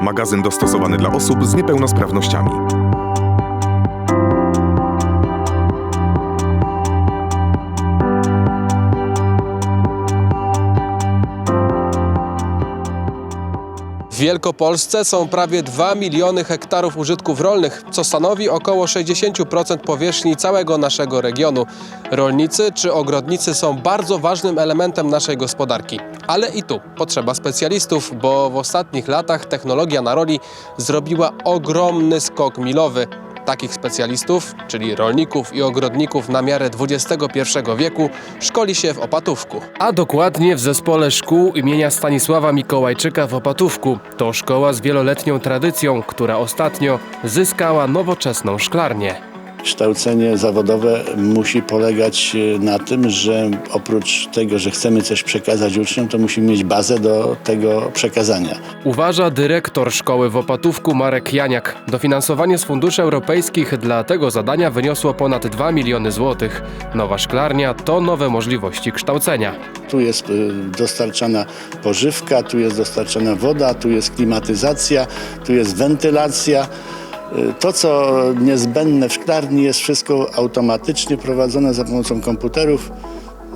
Magazyn dostosowany dla osób z niepełnosprawnościami. W Wielkopolsce są prawie 2 miliony hektarów użytków rolnych, co stanowi około 60% powierzchni całego naszego regionu. Rolnicy czy ogrodnicy są bardzo ważnym elementem naszej gospodarki. Ale i tu potrzeba specjalistów, bo w ostatnich latach technologia na roli zrobiła ogromny skok milowy. Takich specjalistów, czyli rolników i ogrodników na miarę XXI wieku, szkoli się w Opatówku. A dokładnie w zespole szkół imienia Stanisława Mikołajczyka w Opatówku. To szkoła z wieloletnią tradycją, która ostatnio zyskała nowoczesną szklarnię. Kształcenie zawodowe musi polegać e, na tym, że oprócz tego, że chcemy coś przekazać uczniom, to musimy mieć bazę do tego przekazania. Uważa dyrektor szkoły w Opatówku Marek Janiak. Dofinansowanie z funduszy europejskich dla tego zadania wyniosło ponad 2 miliony złotych. Nowa szklarnia to nowe możliwości kształcenia. Tu jest e, dostarczana pożywka, tu jest dostarczana woda, tu jest klimatyzacja, tu jest wentylacja. To, co niezbędne w szklarni, jest wszystko automatycznie prowadzone za pomocą komputerów.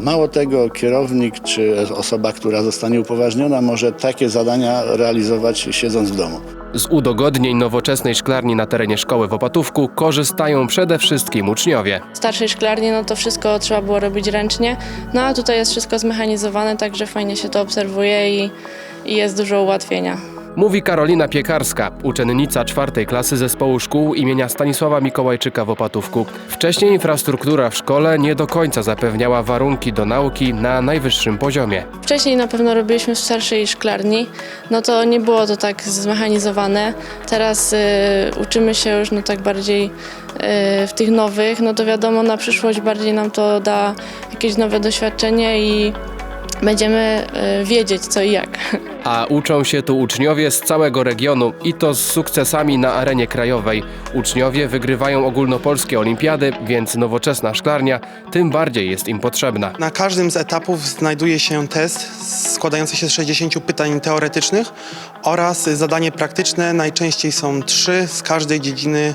Mało tego, kierownik czy osoba, która zostanie upoważniona, może takie zadania realizować siedząc w domu. Z udogodnień nowoczesnej szklarni na terenie szkoły w Opatówku korzystają przede wszystkim uczniowie. W starszej szklarni no to wszystko trzeba było robić ręcznie, no a tutaj jest wszystko zmechanizowane, także fajnie się to obserwuje i, i jest dużo ułatwienia. Mówi Karolina Piekarska, uczennica czwartej klasy zespołu szkół imienia Stanisława Mikołajczyka w Opatówku. Wcześniej infrastruktura w szkole nie do końca zapewniała warunki do nauki na najwyższym poziomie. Wcześniej na pewno robiliśmy w starszej szklarni, no to nie było to tak zmechanizowane. Teraz y, uczymy się już no tak bardziej y, w tych nowych, no to wiadomo na przyszłość bardziej nam to da jakieś nowe doświadczenie i będziemy y, wiedzieć co i jak. A uczą się tu uczniowie z całego regionu i to z sukcesami na arenie krajowej. Uczniowie wygrywają ogólnopolskie olimpiady, więc nowoczesna szklarnia tym bardziej jest im potrzebna. Na każdym z etapów znajduje się test składający się z 60 pytań teoretycznych oraz zadanie praktyczne. Najczęściej są trzy z każdej dziedziny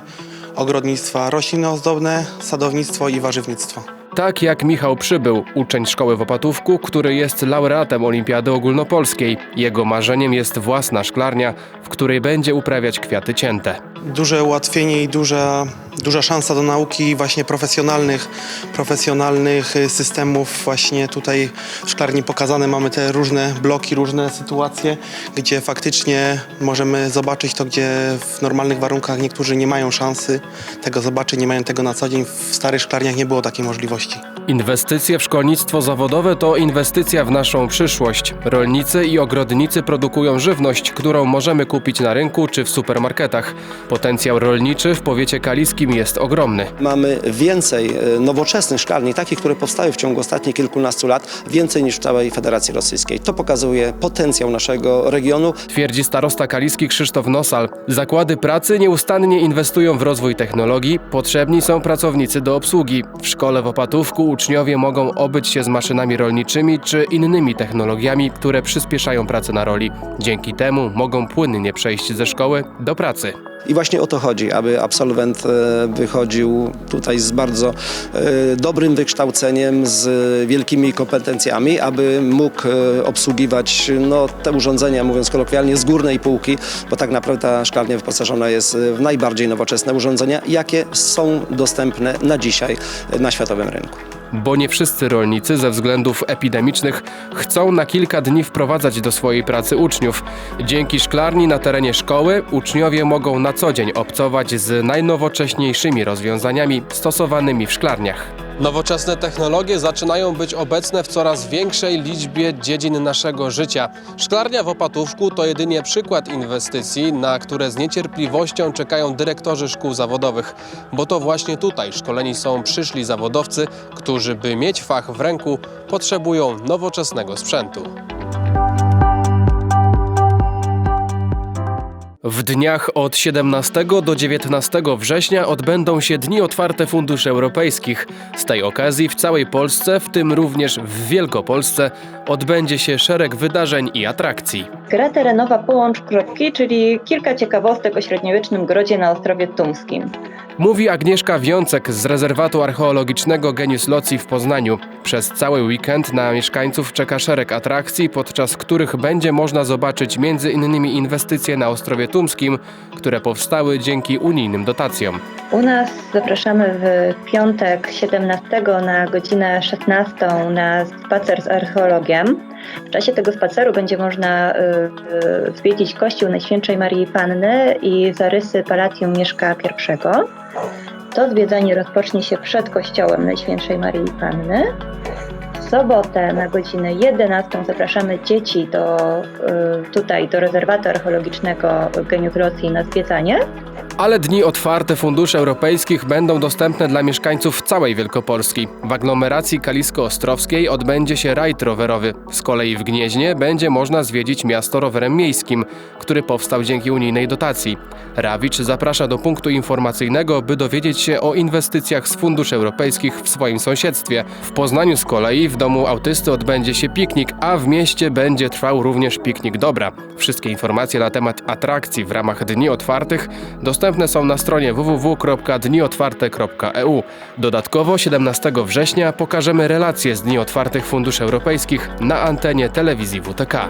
ogrodnictwa: rośliny ozdobne, sadownictwo i warzywnictwo. Tak jak Michał Przybył, uczeń szkoły w Opatówku, który jest laureatem Olimpiady Ogólnopolskiej. Jego marzeniem jest własna szklarnia, w której będzie uprawiać kwiaty cięte. Duże ułatwienie i duża, duża szansa do nauki właśnie profesjonalnych, profesjonalnych y, systemów. Właśnie tutaj w szklarni pokazane mamy te różne bloki, różne sytuacje, gdzie faktycznie możemy zobaczyć to, gdzie w normalnych warunkach niektórzy nie mają szansy tego zobaczyć, nie mają tego na co dzień. W starych szklarniach nie było takiej możliwości. Inwestycje w szkolnictwo zawodowe to inwestycja w naszą przyszłość. Rolnicy i ogrodnicy produkują żywność, którą możemy kupić na rynku czy w supermarketach. Potencjał rolniczy w powiecie kaliskim jest ogromny. Mamy więcej e, nowoczesnych szklarni, takich, które powstały w ciągu ostatnich kilkunastu lat, więcej niż w całej Federacji Rosyjskiej. To pokazuje potencjał naszego regionu. Twierdzi starosta kaliski Krzysztof Nosal. Zakłady pracy nieustannie inwestują w rozwój technologii, potrzebni są pracownicy do obsługi. W szkole w Opatówku uczniowie mogą obyć się z maszynami rolniczymi czy innymi technologiami, które przyspieszają pracę na roli. Dzięki temu mogą płynnie przejść ze szkoły do pracy. I właśnie o to chodzi, aby absolwent e, wychodził tutaj z bardzo e, dobrym wykształceniem, z wielkimi kompetencjami, aby mógł e, obsługiwać no, te urządzenia, mówiąc kolokwialnie, z górnej półki, bo tak naprawdę ta szklarnia wyposażona jest w najbardziej nowoczesne urządzenia, jakie są dostępne na dzisiaj na światowym rynku. Bo nie wszyscy rolnicy ze względów epidemicznych chcą na kilka dni wprowadzać do swojej pracy uczniów. Dzięki szklarni na terenie szkoły uczniowie mogą na co dzień obcować z najnowocześniejszymi rozwiązaniami stosowanymi w szklarniach. Nowoczesne technologie zaczynają być obecne w coraz większej liczbie dziedzin naszego życia. Szklarnia w Opatówku to jedynie przykład inwestycji, na które z niecierpliwością czekają dyrektorzy szkół zawodowych, bo to właśnie tutaj szkoleni są przyszli zawodowcy, którzy by mieć fach w ręku, potrzebują nowoczesnego sprzętu. W dniach od 17 do 19 września odbędą się Dni Otwarte Funduszy Europejskich. Z tej okazji w całej Polsce, w tym również w Wielkopolsce, odbędzie się szereg wydarzeń i atrakcji. Gra terenowa Połącz Kropki, czyli kilka ciekawostek o średniowiecznym grodzie na Ostrowie Tumskim. Mówi Agnieszka Wiącek z rezerwatu archeologicznego Genius Loci w Poznaniu. Przez cały weekend na mieszkańców czeka szereg atrakcji, podczas których będzie można zobaczyć m.in. inwestycje na Ostrowie Tumskim, które powstały dzięki unijnym dotacjom. U nas zapraszamy w piątek 17 na godzinę 16 na spacer z archeologiem. W czasie tego spaceru będzie można y, y, zwiedzić kościół Najświętszej Marii Panny i zarysy Palatium Mieszka I. To zwiedzanie rozpocznie się przed kościołem Najświętszej Marii Panny. W sobotę na godzinę 11 zapraszamy dzieci do, y, tutaj do rezerwatu archeologicznego Genius Loci na zwiedzanie. Ale dni otwarte funduszy europejskich będą dostępne dla mieszkańców całej Wielkopolski. W aglomeracji kalisko-ostrowskiej odbędzie się rajd rowerowy. Z kolei w Gnieźnie będzie można zwiedzić miasto rowerem miejskim, który powstał dzięki unijnej dotacji. Rawicz zaprasza do punktu informacyjnego, by dowiedzieć się o inwestycjach z funduszy europejskich w swoim sąsiedztwie. W Poznaniu z kolei w domu autysty odbędzie się piknik, a w mieście będzie trwał również piknik dobra. Wszystkie informacje na temat atrakcji w ramach Dni Otwartych dostępne są na stronie www.dniotwarte.eu. Dodatkowo 17 września pokażemy relacje z Dni Otwartych Funduszy Europejskich na antenie telewizji WTK.